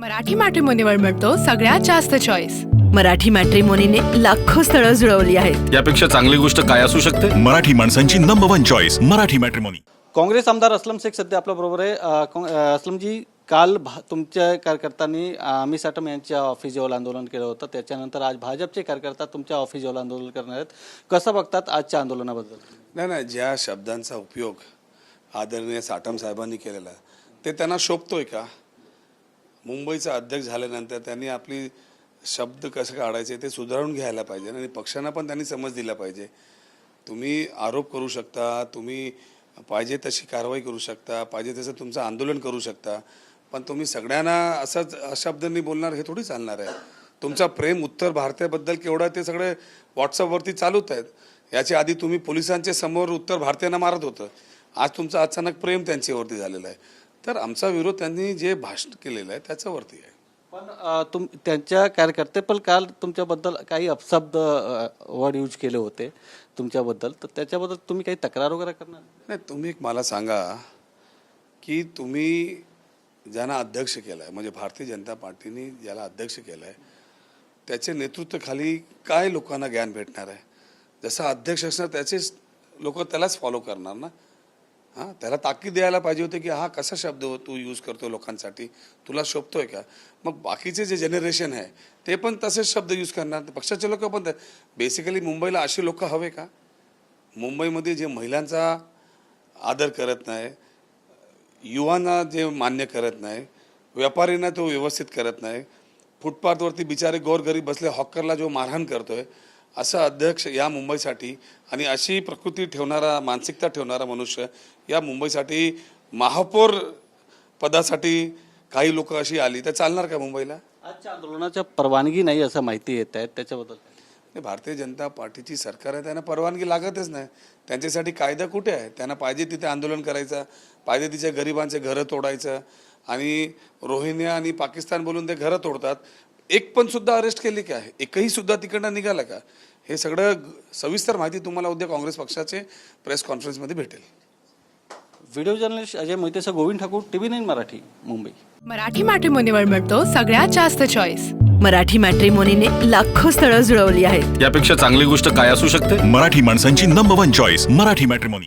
मराठी मॅट्रिमोनीवर मिळतो सगळ्यात जास्त चॉईस मराठी मॅट्रिमोनीने लाखो स्थळं जुळवली आहेत. यापेक्षा चांगली गोष्ट काय असू शकते? मराठी माणसांची number one choice Marathi matrimony Congress आमदार असलम शेख सध्या आपल्या बरोबर आहे. अ, काँ- अ, असलमजी काल भा तुमच्या कार्यकर्त्यांनी अमित साटम यांच्या ऑफिस जवळ आंदोलन केलं होतं. त्याच्यानंतर आज भाजपचे कार्यकर्ता तुमच्या ऑफिस जवळ आंदोलन करणार आहेत. कसं बघतात आजच्या आंदोलनाबद्दल? नाही नाही ज्या शब्दांचा उपयोग आदरणीय साठम साहेबांनी केलेला ते त्यांना शोभतोय का? मुंबईचा अध्यक्ष झाल्यानंतर त्यांनी आपली शब्द कसं काढायचे ते सुधारून घ्यायला पाहिजे आणि पक्षांना पण त्यांनी समज दिला पाहिजे. तुम्ही आरोप करू शकता तुम्ही पाहिजे तशी कारवाई करू शकता पाहिजे तसं तुमचं आंदोलन करू शकता पण तुम्ही सगळ्यांना असंच अशब्दांनी बोलणार हे थोडी चालणार आहे. तुमचा प्रेम उत्तर भारताबद्दल केवढा ते सगळे व्हॉट्सअपवरती चालूच आहेत. याच्या आधी तुम्ही पोलिसांच्या समोर उत्तर भारतीयांना मारत होतं. आज तुमचं अचानक प्रेम त्यांच्यावरती झालेलं आहे. तर आमचा विरोध त्यांनी जे भाषण केलेलं आहे त्याच्यावरती आहे. पण तुम त्यांच्या कार्यकर्ते पण काल तुमच्याबद्दल काही अपशब्द वर्ड यूज केले होते तुमच्याबद्दल. तर त्याच्याबद्दल तुम्ही काही तक्रार वगैरे करणार? नाही तुम्ही एक मला सांगा की तुम्ही ज्यांना अध्यक्ष केलं आहे म्हणजे भारतीय जनता पार्टीने ज्याला अध्यक्ष केलं आहे त्याचे नेतृत्वाखाली काय लोकांना ज्ञान भेटणार आहे? जसं अध्यक्ष असणार त्याचेच लोक त्यालाच फॉलो करणार ना? हां त्याला ताकीद द्यायला पाहिजे होते की हा कसा शब्द तू यूज करतो लोकांसाठी? तुला शोभतोय का? मग बाकीचे जे जनरेशन आहे ते पण तसेच शब्द यूज करणार. पक्षाचे लोक पण बेसिकली मुंबईला असे लोक हवे का? मुंबईमध्ये जे महिलांचा आदर करत नाही युवांना जे मान्य करत नाही व्यापारींना तो व्यवस्थित करत नाही फुटपाथवरती बिचारे गोरगरीब बसले हॉकरला जो मारहाण करतोय असा अध्यक्ष या मुंबईसाठी आणि अशी प्रकृती ठेवणारा मानसिकता ठेवणारा मनुष्य या मुंबईसाठी महापौर पदासाठी काही लोक अशी आली. तर चालणार का मुंबईला? आजच्या आंदोलनाच्या परवानगी नाही असं माहिती येत आहे. त्याच्याबद्दल भारतीय जनता पार्टीची सरकार आहे त्यांना परवानगी लागतच नाही. त्यांच्यासाठी कायदा कुठे आहे? त्यांना पाहिजे तिथे आंदोलन करायचं पाहिजे तिच्या गरिबांचे घरं तोडायचं आणि रोहिंग्या आणि पाकिस्तान बोलून ते घरं तोडतात. एक पण सुद्धा अरेस्ट केली का एकही सुद्धा तिकडनं निघालं का? हे सगळं सविस्तर माहिती तुम्हाला उद्या काँग्रेस पक्षाचे प्रेस कॉन्फरन्समध्ये भेटेल. व्हिडिओ जर्नलिस्ट अजय मोहितेसह गोविंद ठाकूर टीव्ही नाईन मराठी मुंबई. मराठी मॅट्रिमोनीवर मिळतो सगळ्यात जास्त चॉईस मराठी मॅट्रिमोनीने लाखो स्थळं जुळवली आहेत. यापेक्षा चांगली गोष्ट काय असू शकते? मराठी माणसांची number one choice Marathi matrimony